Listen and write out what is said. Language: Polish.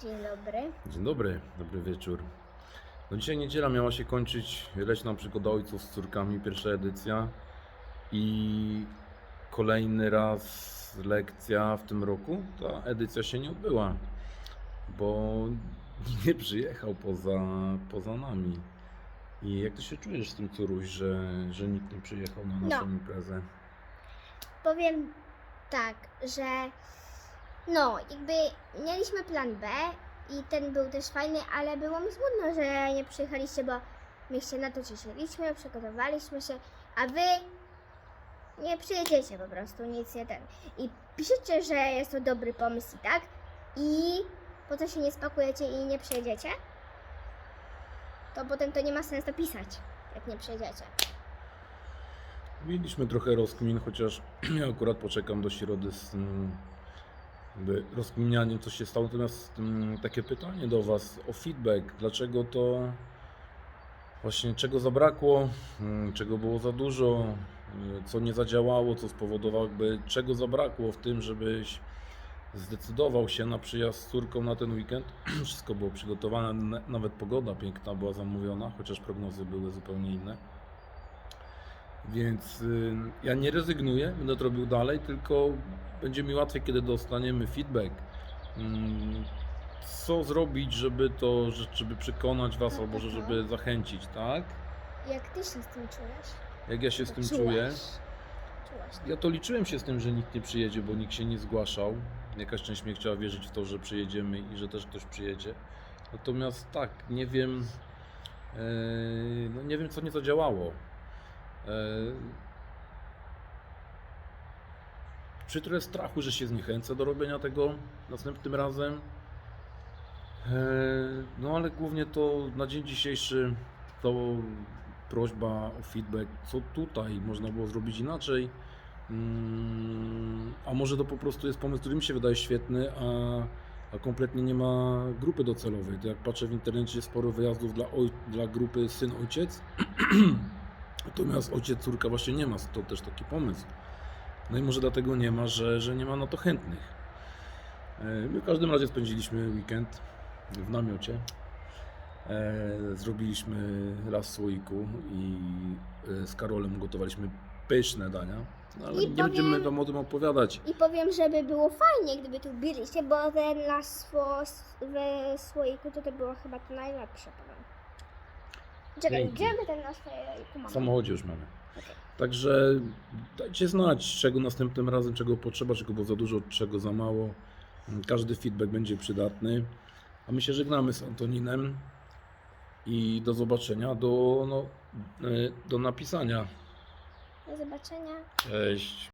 Dzień dobry. Dzień dobry, dobry wieczór. No dzisiaj niedziela miała się kończyć leśna przygoda ojców z córkami, pierwsza edycja i kolejny raz lekcja w tym roku. Ta edycja się nie odbyła, bo nikt nie przyjechał poza, poza nami. I jak ty się czujesz z tym, Curuś, że, że nikt nie przyjechał na naszą No. imprezę? Powiem tak, że no, jakby mieliśmy plan B i ten był też fajny, ale było mi smutno, że nie przyjechaliście, bo my się na to cieszyliśmy, przygotowaliśmy się, a wy nie przyjedziecie po prostu, nic nie ten. I piszecie, że jest to dobry pomysł i tak, i po co się nie spakujecie i nie przyjedziecie, to potem to nie ma sensu pisać, jak nie przyjedziecie. Mieliśmy trochę rozkmin, chociaż ja akurat poczekam do środy z jakby rozkminianiem, co się stało. Natomiast mm, takie pytanie do Was o feedback. Dlaczego to właśnie czego zabrakło, mm, czego było za dużo, y, co nie zadziałało, co spowodowało, jakby czego zabrakło w tym, żebyś zdecydował się na przyjazd z córką na ten weekend. Wszystko było przygotowane, nawet pogoda piękna była zamówiona, chociaż prognozy były zupełnie inne. Więc ja nie rezygnuję, będę to robił dalej, tylko będzie mi łatwiej, kiedy dostaniemy feedback. Mm, Co zrobić, żeby to, że- żeby przekonać Was, albo że- żeby zachęcić, tak? Jak ty się z tym czujesz? Jak ja się z tym Czułaś. czuję? Czułaś. Ja to liczyłem się z tym, że nikt nie przyjedzie, bo nikt się nie zgłaszał. Jakaś część mnie chciała wierzyć w to, że przyjedziemy i że też ktoś przyjedzie. Natomiast tak, nie wiem, e, no nie wiem co nie zadziałało. E, Przy trochę strachu, że się zniechęcę do robienia tego następnym razem. E, No ale głównie to na dzień dzisiejszy to prośba o feedback, co tutaj można było zrobić inaczej. Mm, A może to po prostu jest pomysł, który mi się wydaje świetny, a, a kompletnie nie ma grupy docelowej. To jak patrzę w internecie, jest sporo wyjazdów dla, oj, dla grupy syn-ojciec, natomiast ojciec-córka właśnie nie ma. To też taki pomysł. No i może dlatego nie ma, że, że nie ma na to chętnych. E, My w każdym razie spędziliśmy weekend w namiocie. E, Zrobiliśmy raz w słoiku i e, z Karolem gotowaliśmy pyszne dania. No, ale I nie powiem- będziemy Wam o tym opowiadać. I powiem, żeby było fajnie, gdyby tu byliście, bo ten sło, we słoiku to, to było chyba to najlepsze. Powiem. Czekaj, Dzięki. gdzie my ten nasz słoiku W mamy? samochodzie już mamy. Także dajcie znać, czego następnym razem, czego potrzeba, czego było za dużo, czego za mało. Każdy feedback będzie przydatny. A my się żegnamy z Antoninem i do zobaczenia, do, no, e, do napisania. Do zobaczenia. Cześć.